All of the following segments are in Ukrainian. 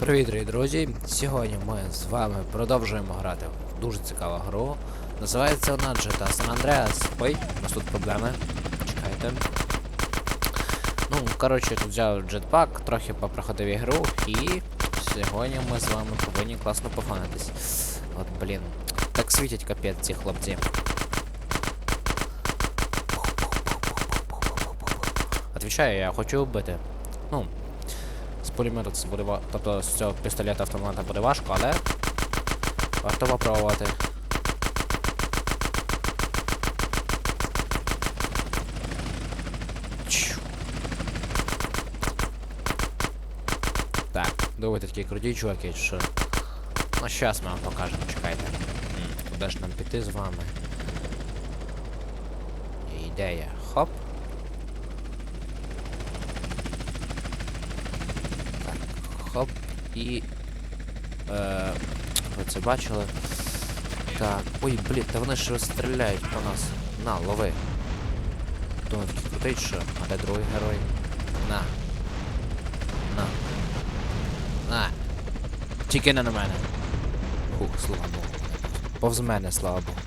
Привіт, дорогі друзі! Сьогодні ми з вами продовжуємо грати в дуже цікаву гру. Називається вона GTA San Andreas. Ой, у нас тут проблеми. Чекайте. Ну, коротше, тут взяв джетпак, трохи попроходив ігру, і сьогодні ми з вами повинні класно пофанитись. От, блін. Так світять капець ці хлопці. Отвічаю, я хочу вбити. Ну, з пулемету це буде тобто з цього пістолета автомата буде важко, але варто попробувати. Так, думаєте такі круті чуваки, що? Ну щас ми вам покажемо, чекайте. Куди ж нам піти з вами? Ідея. І. Е, ви це бачили? Так. Ой, блін, та вони ж стріляють по нас. На, лови. Думаю, такий крутий, що. А де другий герой? На. На. На. Тільки не на мене. Фух, слава Богу. Повз мене, слава Богу.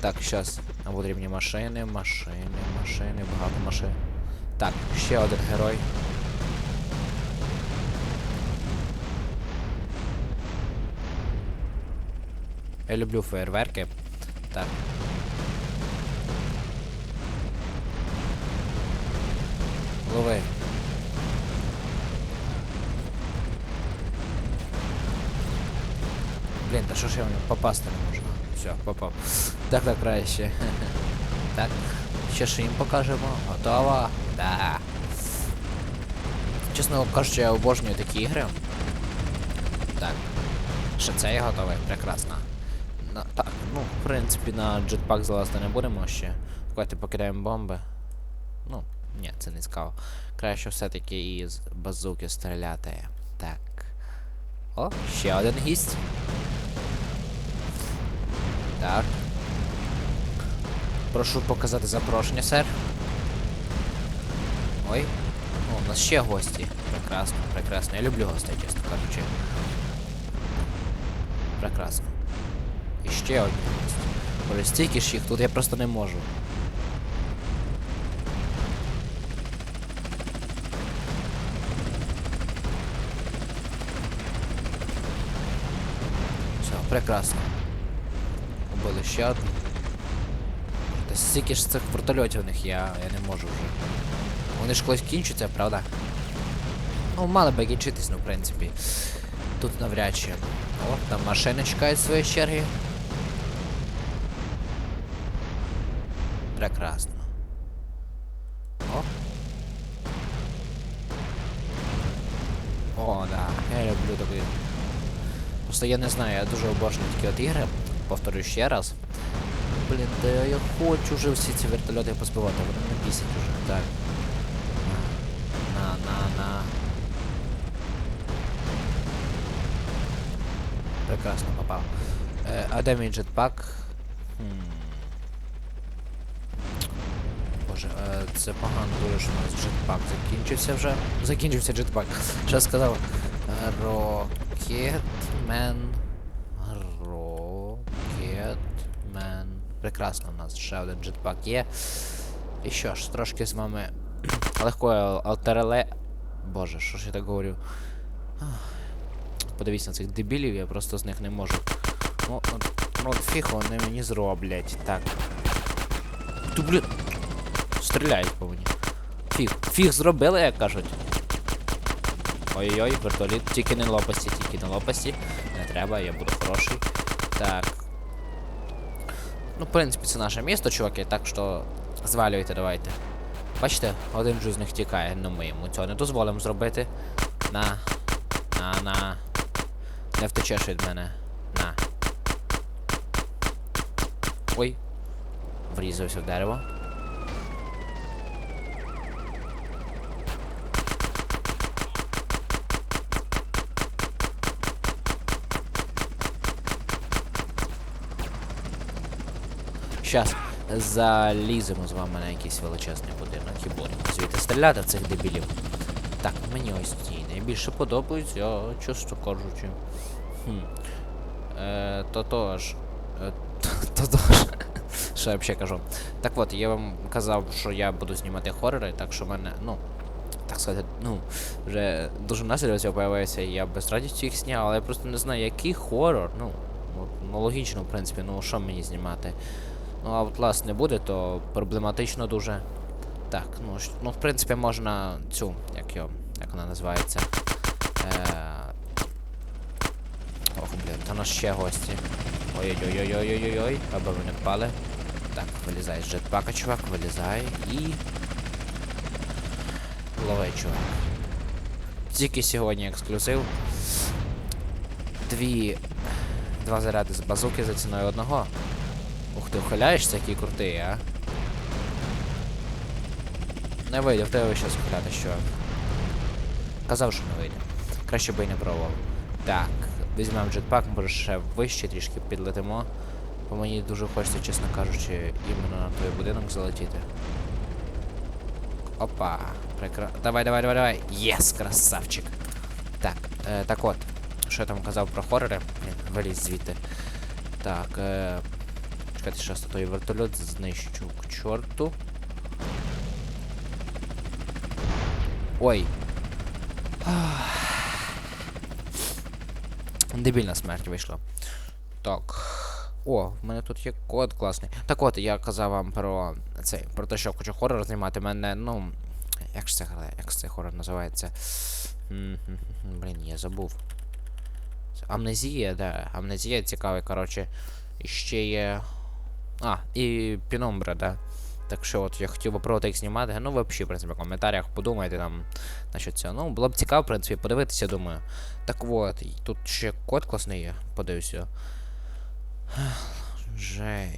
Так, щас. Нам потрібні машини, машини, машини, багато машин. Так, ще один герой. Я люблю фейерверки. Так. Лови. Блін, та що ж я в нього попасти не можу? Все, попав. Так, так краще. Так. Ще ж їм покажемо. Готова? Да. Чесно кажучи, я обожнюю такі ігри. Так. Ще це готовий, прекрасно. Ну, в принципі, на джетпак залазити не будемо ще. Давайте покидаємо бомби. Ну, ні, це не цікаво. Краще все-таки із базуки стріляти. Так. О, ще один гість. Так. Прошу показати запрошення, сер. Ой. О, у нас ще гості. Прекрасно, прекрасно. Я люблю гостей, чесно кажучи. Прекрасно. І ще гості. Боже, стільки ж їх тут я просто не можу. Все, прекрасно. Убили ще одну. Та стільки ж цих вертольотів у них я, я не можу вже. Вони ж колись кінчаться, правда? Ну, мали би кінчитись, ну, в принципі. Тут навряд чи. О, там машини чекають своєї черги. Прекрасно. О. О, да. Я люблю такі. Просто я не знаю, я дуже обожнюю такі от ігри. Повторюю ще раз. Блін, та я хочу вже всі ці вертольоти позбивати, вони мене бісять уже. Так. На, на, на. Прекрасно попав. Е, а де мій джетпак? Хм. Боже, е, це погано дуже, що у нас джетпак закінчився вже. Закінчився джетпак. Що сказав? Рокетмен. Рокетмен. Прекрасно, у нас ще один джетпак є. І що ж, трошки з вами легкої алтереле. Боже, що ж я так говорю? Подивіться на цих дебілів, я просто з них не можу. Ну, от, ну фіг вони мені зроблять. Так. Ту, блін. Стріляють по мені. Фіг. Фіг зробили, як кажуть. Ой-ой-ой, вертоліт. Тільки не лопасті, тільки не лопасті. Не треба, я буду хороший. Так. Ну, в принципі, це наше місто, чуваки, так що звалюйте, давайте. Бачите, один же з них тікає, ну ми йому цього не дозволимо зробити. На. На, на. Не втечеш від мене. На. Ой. Врізався в дерево. Щас заліземо з вами на якийсь величезний будинок і будемо звідти стріляти цих дебілів. Так, мені ось ті найбільше подобаються, чесно кажучи. Хм. Е, то тож. Е, то тож. Що я взагалі кажу? Так от, я вам казав, що я буду знімати хорори, так що в мене, ну, так сказати, ну, вже дуже настрій цього появився, і я без радості їх зняв, але я просто не знаю, який хорор, ну, ну логічно, в принципі, ну що мені знімати. Ну, Outlast не буде, то проблематично дуже. Так, ну, ну в принципі, можна цю, як його, як вона називається. Е... Ох, блін, та нас ще гості. Ой-ой-ой-ой-ой-ой-ой, аби ви не впали. Так, вилізай з джетпака, чувак, вилізай і. Лови, чувак. Тільки сьогодні ексклюзив. Дві. Два заряди з базуки за ціною одного. Ух ти, ухиляєшся, який крутий, а? Не вийде, в тебе щас ухиляти, що. Казав, що не вийде. Краще і не пробував. Так, візьмемо джетпак, може ще вище трішки підлетимо. Бо мені дуже хочеться, чесно кажучи, іменно на той будинок залетіти. Опа, прекра... Давай, давай, давай, давай. Єс, красавчик. Так, е, так от. Що я там казав про хорори? Блін, вилізь звідти. Так, е... Що той вертольот знищу к чорту. Ой. Дебільна смерть вийшла. Так. О, в мене тут є код класний. Так от, я казав вам про цей, про те, що хочу хорор знімати. Мене, ну. Як ж це як ж цей хорор називається? Блін, я забув. Це Амнезія, да. Амнезія цікавий, коротше. Ще є. А, і Піномбра, да. Так що от я хотів би пробувати їх знімати. Ну, взагалі, в принципі, в коментарях подумайте там насчет цього. Ну, було б цікаво, в принципі, подивитися, думаю. Так от, тут ще код класний є, подивився. J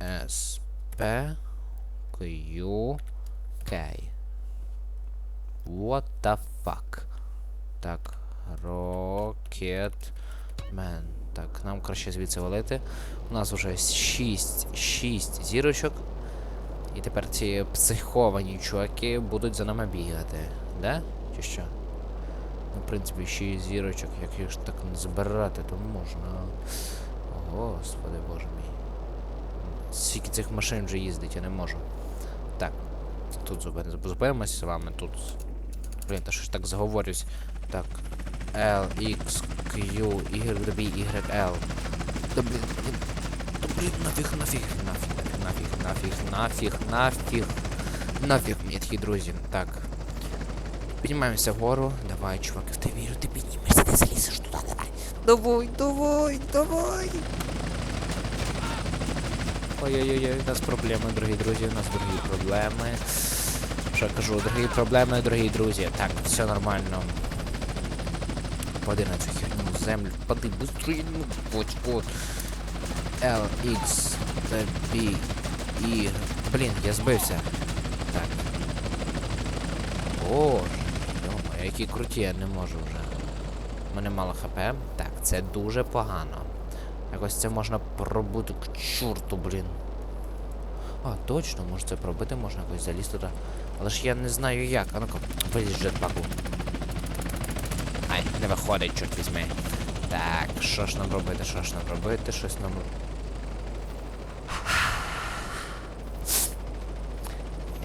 S P What the fuck? Так, Rocket Man. Так, нам краще звідси валити. У нас вже 6, 6 зірочок. І тепер ці психовані чуваки будуть за нами бігати. Да? Чи що? Ну, в принципі, 6 зірочок, як їх так не збирати, то можна. О, Господи боже мій. Скільки цих машин вже їздить, я не можу. Так. Тут зупини- зупинимося з вами, тут. Блін, та що ж так заговорюсь. Так. L, X, Q, Y, B, Y, L. Да блін, блін. Да блін, нафіг, нафіг, нафіг, нафіг, нафіг, нафіг, нафіг. Нафіг, мені такі друзі. Так. Піднімаємося вгору. Давай, чувак, в тебе вірю, ти піднімешся, ти залізеш туди, давай. Давай, давай, давай. Ой-ой-ой, у нас проблеми, дорогі друзі, у нас дорогі проблеми. Що я кажу, дорогі проблеми, дорогі друзі. Так, все нормально. Пади на цю херню землю, пади, быстрее, ну, будь, от. L, X, B, I. Блін, я збився. Так. Боже, йома, які круті, я не можу вже. У мене мало хп. Так, це дуже погано. Якось це можна пробути к чорту, блін. А, точно, може це пробити, можна якось залізти туди. Але ж я не знаю як. А ну-ка, вилізь. Ай, не виходить, чорт візьми. Так, що ж нам робити, що ж нам робити, щось нам.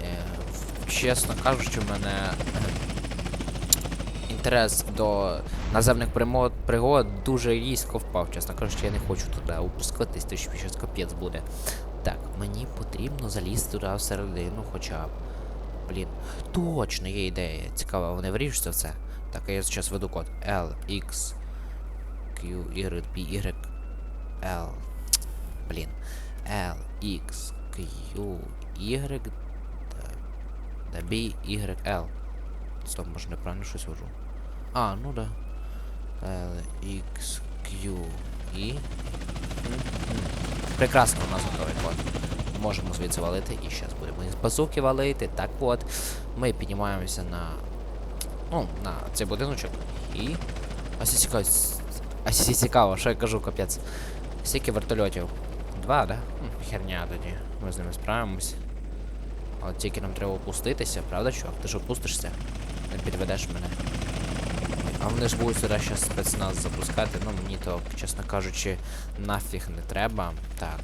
Е, чесно кажучи, в мене е, інтерес до наземних пригод, дуже різко впав, чесно кажучи, я не хочу туди опускатись, то що щось капець буде. Так, мені потрібно залізти туди всередину, хоча б. Блін, точно є ідея. Цікаво, вони вирішуються в це. Так, а я зараз веду код L, X, Q, Y, P, Y, L. Блін. L, X, Q, Y, да, B, Y, L. Стоп, може неправильно щось вожу. А, ну да. L, X, Q, I. Прекрасно у нас готовий код. Можемо звідси валити і зараз будемо з базуки валити. Так от. Ми піднімаємося на. Ну, на цей будиночок. І. Ось цікаво. Ось цікаво, що я кажу, капець. Скільки вертольотів? Два, да? Хм, херня тоді. Ми з ними справимось. Але тільки нам треба опуститися, правда, чувак? Ти ж опустишся? не підведеш мене. А вони ж будуть сюди ще спецназ запускати, ну мені то, чесно кажучи, нафіг не треба. Так.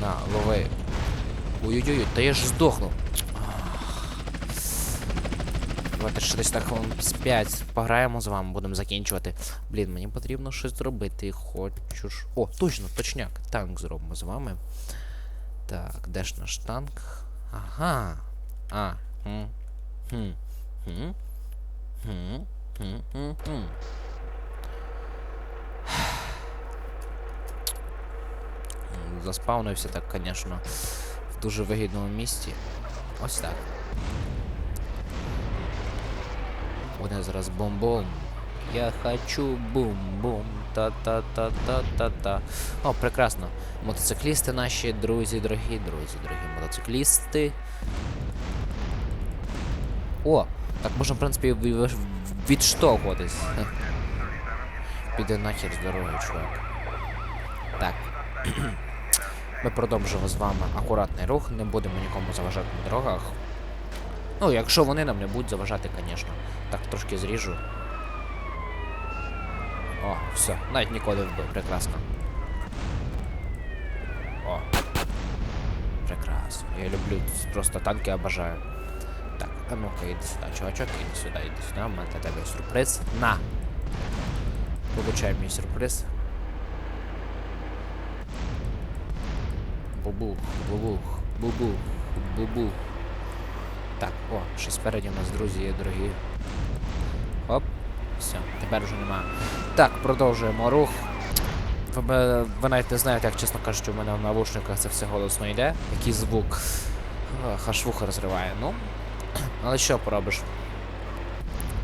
На, лови. Ой-ой-ой, та я ж здохну. Давайте ще десь так хвилин з 5 пограємо з вами, будемо закінчувати. Блін, мені потрібно щось зробити. Хочу ж. О, точно, точняк. Танк зробимо з вами. Так, де ж наш танк? Ага. А. Хм. Хм. Хм. Хм. Так, звісно, в дуже вигідному місці. Ось так. Буде зараз бом-бом. Я хочу бум-бум. Та-та-та-та-та-та. О, прекрасно. Мотоциклісти наші, друзі, дорогі, друзі, дорогі мотоциклісти. О, так можна, в принципі, ві- ві- відштовхуватись. Піде нахер з дороги, чувак. Так. Ми продовжимо з вами акуратний рух, не будемо нікому заважати на дорогах. Ну, якщо вони нам не будуть заважати, звісно. Так, трошки зріжу. О, все, навіть ніколи вбив, прекрасно. О. Прекрасно. Я люблю просто танки обожаю. Так, а ну-ка, іди сюди, чувачок, іди сюди, іди сюди, у мене тебе сюрприз. На! Получай мій сюрприз. Бубух, бубух, бубух, бубух. Так, о, ще спереді у нас друзі є дорогі. Оп. Все, тепер вже немає. Так, продовжуємо рух. Ви, ви навіть не знаєте, як чесно кажучи, у мене в навушниках це все голосно йде. Який звук. Ах, аж вуха розриває. Ну. Але що поробиш?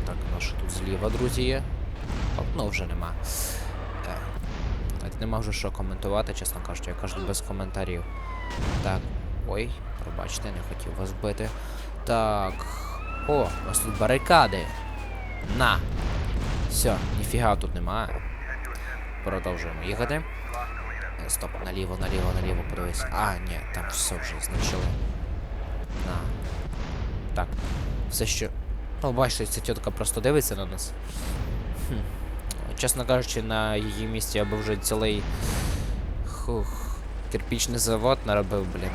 Так, ну що тут зліва, друзі, є. Оп, ну вже нема. Так. Навіть нема вже що коментувати, чесно кажучи, я кажу без коментарів. Так. Ой, пробачте, не хотів вас бити. Так. О, у нас тут барикади. На. Все, ніфіга тут немає. Продовжуємо їхати. Е, Стоп, наліво, наліво, наліво, подивись. А, ні, там все вже знищили. На. Так. Все ще. Ну, бачите, ця тітка просто дивиться на нас. Хм. Чесно кажучи, на її місці я би вже цілий. Хух. Кирпічний завод наробив, блін.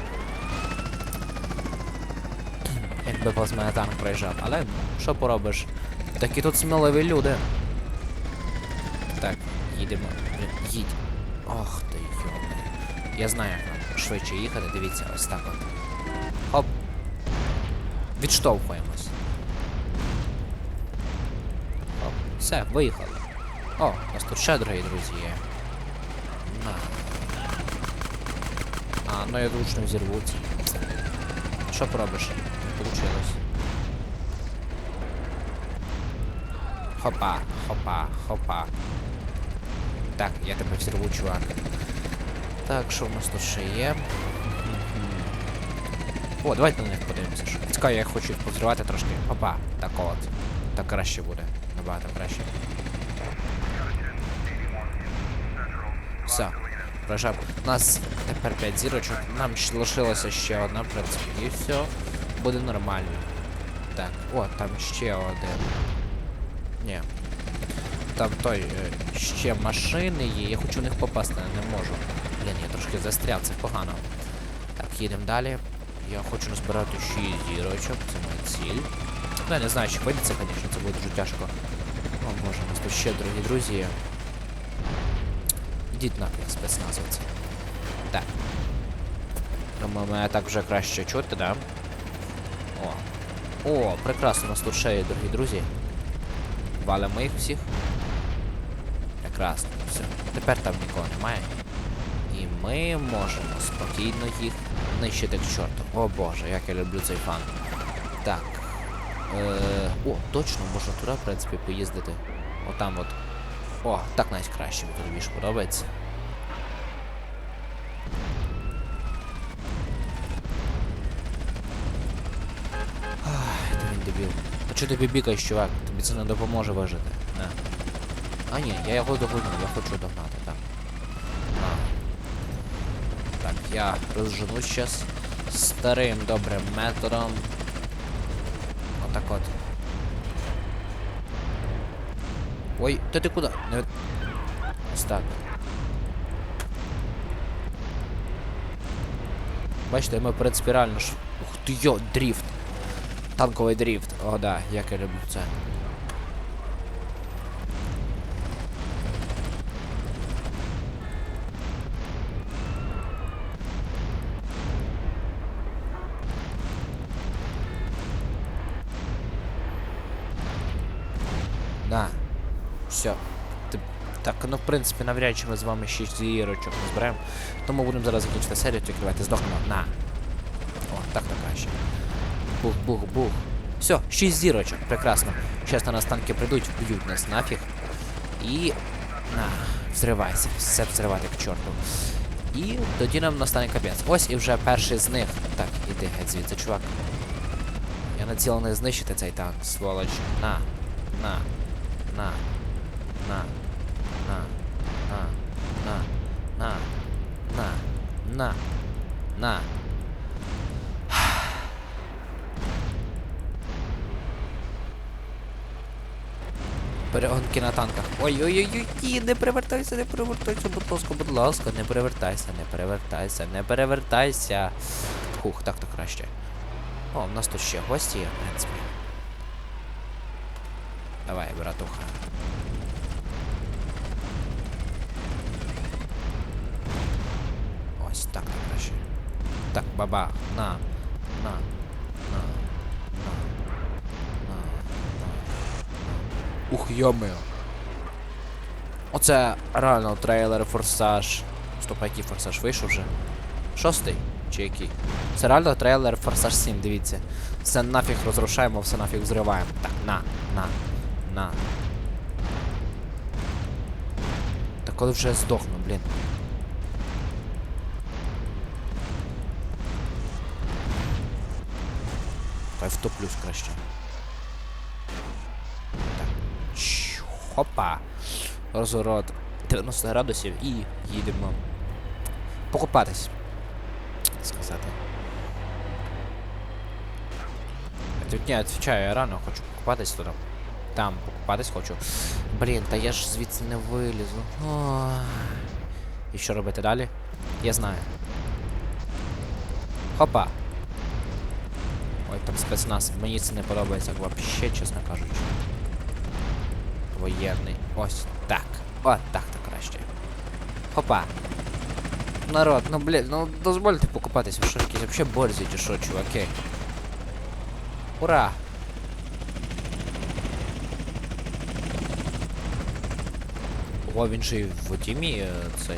Якби повз мене танк проїжджав. Але що поробиш? Такі тут сміливі люди. Так, їдемо. Їдь. Ох ти йоми. Я знаю, як швидше їхати, дивіться, ось так от. Хоп. Відштовхуємось. Хоп. Все, виїхали. О, у нас тут ще дорогі друзі є. На. А, ну я лучно взірвуться. Що поробиш? Не получилось. Хопа, хопа, хопа. Так, я тебе взірву, чувак. Так, що в нас тут ще є? О, давайте на них подивимося. Цікаво, я хочу їх повзривати трошки. Опа, так от. Так краще буде. Набагато краще. Все. Прожав. У нас тепер 5 зірочок. Нам ще лишилося ще одна, в принципі, і все. Буде нормально. Так, о, там ще один. Ні. Там той е, ще машини є. Я хочу в них попасти, не можу. Блін, я трошки застряв, це погано. Так, їдемо далі. Я хочу назбирати 6 зірочок, це моя ціль. Ну, я не знаю, чи вийде це, звісно, це буде дуже тяжко. О, боже, у нас тут ще дорогі друзі. Ідіть нафіг спецназовці. Так. Думаю, мене так вже краще чути, да? О. О, прекрасно, у нас тут ще є, дорогі друзі. Валимо їх всіх. Прекрасно, все. Тепер там нікого немає. І ми можемо спокійно їх нищити к чорту. О боже, як я люблю цей фан. Так. Е, о, точно, можна туди, в принципі, поїздити. Отам от. О, так навіть краще мені більше подобається. Чого ти бібікаєш, чувак? Тобі це не допоможе вижити. Не. А ні, я його догоню, я хочу догнати, так. На. Так, я розженусь зараз старим добрим методом. Отак от. Ой, та ти куди? Не... Ось так. Бачите, ми перед спірально ж. Ух ти йо, дріфт. Танковий дріфт. О, да, як я люблю це. Да. Все. Так, ну в принципі, навряд чи ми з вами 6 зірочок не зберемо. Тому будемо зараз закінчити серію, давайте здохнемо. На. О, так то краще. Бух, бух, бух. Все, 6 зірочок, прекрасно. Зараз на нас танки прийдуть, вб'ють нас нафіг. І. На, взривайся, все взривати к чорту. І тоді нам настане капець. Ось і вже перший з них. Так, іди геть звідси, чувак. Я націлений знищити цей танк, сволоч. На. На. На. На. На. На. На. На. На. На. На. Перегонки на танках. Ой-ой-ой, не перевертайся, не перевертайся, будь ласка, будь ласка, не перевертайся, не перевертайся, не перевертайся. Хух, так то краще. О, в нас тут ще гості є, в принципі. Давай, братуха. Ось так краще. Так, баба, на, на, Ух, йомео. Оце реально трейлер Форсаж. Стоп, який форсаж вийшов вже? Шостий? Чи який? Це реально трейлер Форсаж 7, дивіться. Все нафіг розрушаємо, все нафіг взриваємо. Так, на, на, на. Та коли вже здохну, блін. Та втоплюсь краще. Хопа. Розворот 90 градусів і їдемо. Покупатись. Сказати. Тут ні, відвічаю, я рано хочу покупатись туди. Там покупатись хочу. Блін, та я ж звідси не вилізу. Ой. І що робити далі? Я знаю. Хопа. Ой, там спецназ. Мені це не подобається вообще, чесно кажучи. Воєнний. Ось так. От так то краще. Хопа. Народ, ну блін, ну дозвольте покупатись, ви що якісь вообще борзі чи що, чуваки. Ура! О, він же і в тімі е, цей.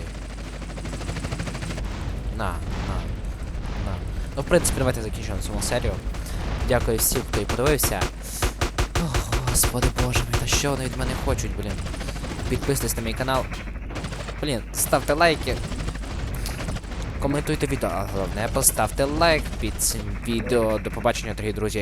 На, на, на. Ну, в принципі, давайте закінчимо цю серію. Дякую всім, хто і подивився. Господи боже мій, та що вони від мене хочуть, блін. Підписуйтесь на мій канал. Блін, ставте лайки. Коментуйте відео, а головне поставте лайк під цим відео. До побачення, дорогі друзі.